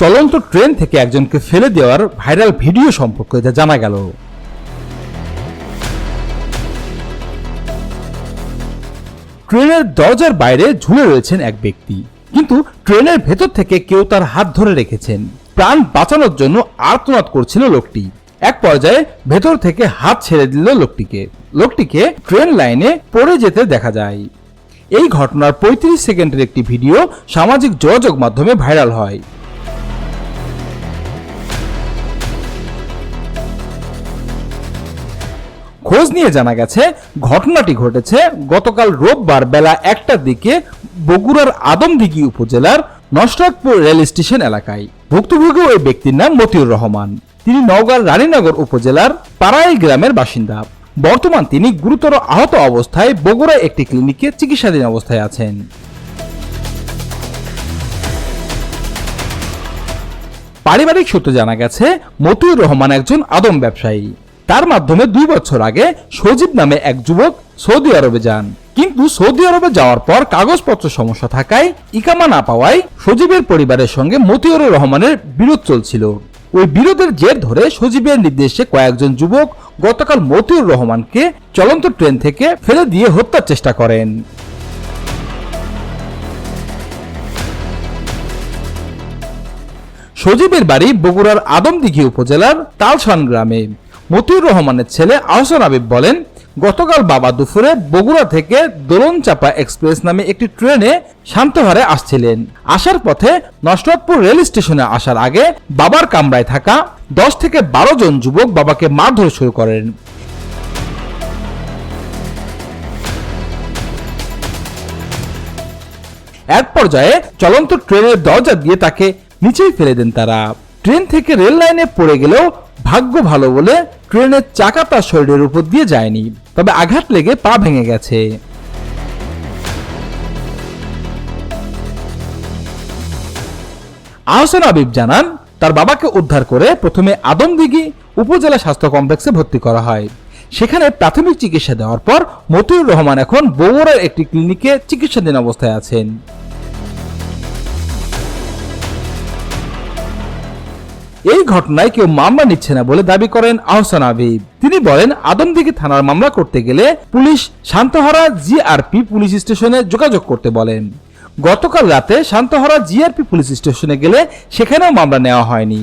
চলন্ত ট্রেন থেকে একজনকে ফেলে দেওয়ার ভাইরাল ভিডিও সম্পর্কে যা জানা গেল। ট্রেনের দরজার বাইরে ঝুলে রয়েছেন এক ব্যক্তি, কিন্তু ট্রেনের ভেতর থেকে কেউ তার হাত ধরে রেখেছেন। প্রাণ বাঁচানোর জন্য আর্তনাদ করছিল লোকটি। এক পর্যায়ে ভেতর থেকে হাত ছেড়ে দিল লোকটিকে। লোকটিকে ট্রেন লাইনে পড়ে যেতে দেখা যায়। এই ঘটনার ৩৫ সেকেন্ডের একটি ভিডিও সামাজিক যোগাযোগ মাধ্যমে ভাইরাল হয়। খোঁজ নিয়ে জানা গেছে, ঘটনাটি ঘটেছে গতকাল রোববার বেলা একটার দিকে বগুড়ার আদমদিঘি উপজেলার নসরাতপুর রেল স্টেশন এলাকায়। ভুক্তভোগী ওই ব্যক্তির নাম মতিউর রহমান। তিনি নওগাঁর রানীনগর উপজেলার পাড়াই গ্রামের বাসিন্দা। বর্তমান তিনি গুরুতর আহত অবস্থায় বগুড়া একটি ক্লিনিকে চিকিৎসাধীন অবস্থায় আছেন। পারিবারিক সূত্রে জানা গেছে, মতিউর রহমান একজন আদম ব্যবসায়ী। তার মাধ্যমে দুই বছর আগে সজীব নামে এক যুবক সৌদি আরবে যান। কিন্তু সৌদি আরবে যাওয়ার পর কাগজপত্র সমস্যা থাকায় ইকামা না পাওয়ায় সজীবের পরিবারের সঙ্গে মতিউর রহমানের বিরোধ চলছিল। ওই বিরোধের জের ধরে সজীবের নির্দেশে কয়েকজন যুবক গতকাল মতিউর রহমানকে চলন্ত ট্রেন থেকে ফেলে দিয়ে হত্যার চেষ্টা করেন। সজীবের বাড়ি বগুড়ার আদমদিঘি উপজেলার তালসান গ্রামে। মতিউর রহমানের ছেলে আহসান আবিব বলেন, গতকাল বাবা দুপুরে বগুড়া থেকে দোলন চাপা এক্সপ্রেস নামে একটি ট্রেনে শান্তহারে আসছিলেন। আসার পথে নসরতপুর রেল স্টেশনে আসার আগে বাবার কামরায় থাকা দশ থেকে বারো জন যুবক বাবাকে মারধর শুরু করেন। এক পর্যায়ে চলন্ত ট্রেনের দরজা দিয়ে তাকে নিচেই ফেলে দেন তারা। ট্রেন থেকে রেল লাইনে পড়ে গেলেও ভাগ্য ভালো বলে ট্রেনের চাকা তার শরীরের উপর দিয়ে যায়নি, তবে আঘাত লেগে পা ভেঙে গেছে। আহসান আবিব জানান, তার বাবাকে উদ্ধার করে প্রথমে আদমদিঘি উপজেলা স্বাস্থ্য কমপ্লেক্সে ভর্তি করা হয়। সেখানে প্রাথমিক চিকিৎসা দেওয়ার পর মতিউর রহমান এখন বগুড়ার একটি ক্লিনিকে চিকিৎসাধীন অবস্থায় আছেন। এই ঘটনায় কেউ মামলা নিচ্ছে না বলে দাবি করেন আহসান আবিব। তিনি বলেন, আদমদিঘি থানার মামলা করতে গেলে পুলিশ শান্তহারা জিআরপি পুলিশ স্টেশনে যোগাযোগ করতে বলেন। গতকাল রাতে শান্তহারা জিআরপি পুলিশ স্টেশনে গেলে সেখানেও মামলা নেওয়া হয়নি।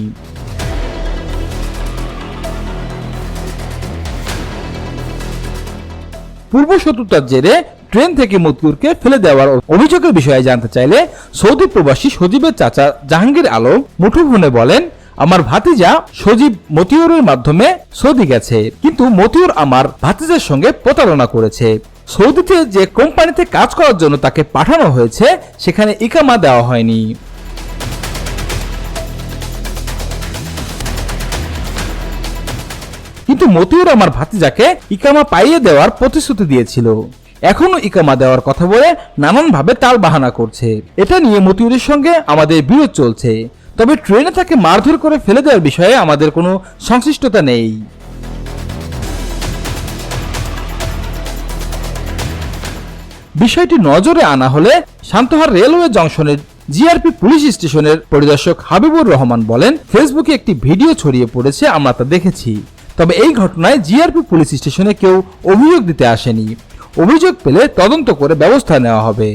পূর্ব শত্রুতার জেরে ট্রেন থেকে মতিউরকে ফেলে দেওয়ার অভিযোগের বিষয়ে জানতে চাইলে সৌদি প্রবাসী সজীবের চাচা জাহাঙ্গীর আলম মুঠোফোনে বলেন আমার ভাতিজা সজীব মতিউরের মাধ্যমে সৌদি গেছে। কিন্তু মতিউর আমার ভাতিজার সঙ্গে প্রতারণা করেছে। সৌদিতে যে কোম্পানিতে কাজ করার জন্য তাকে পাঠানো হয়েছে, সেখানে ইকামা দেওয়া হয়নি। কিন্তু মতিউর আমার ভাতিজাকে ইকামা পাইয়ে দেওয়ার প্রতিশ্রুতি দিয়েছিল। এখনও ইকামা দেওয়ার কথা বলে নানানভাবে তাল বাহানা করছে। এটা নিয়ে মতিউরের সঙ্গে আমাদের বিরোধ চলছে। তবে ট্রেনে তাকে মারধর করে ফেলে দেওয়ার বিষয়ে আমাদের কোনো সংশ্লিষ্টতা নেই। বিষয়টি নজরে আনা হলে শান্তহার রেলওয়ে জংশনের জিআরপি পুলিশ স্টেশনের পরিদর্শক হাবিবুর রহমান বলেন, ফেসবুকে একটি ভিডিও ছড়িয়ে পড়েছে, আমরা তা দেখেছি। তবে এই ঘটনায় জিআরপি পুলিশ স্টেশনে কেউ অভিযোগ দিতে আসেনি। অভিযোগ পেলে তদন্ত করে ব্যবস্থা নেওয়া হবে।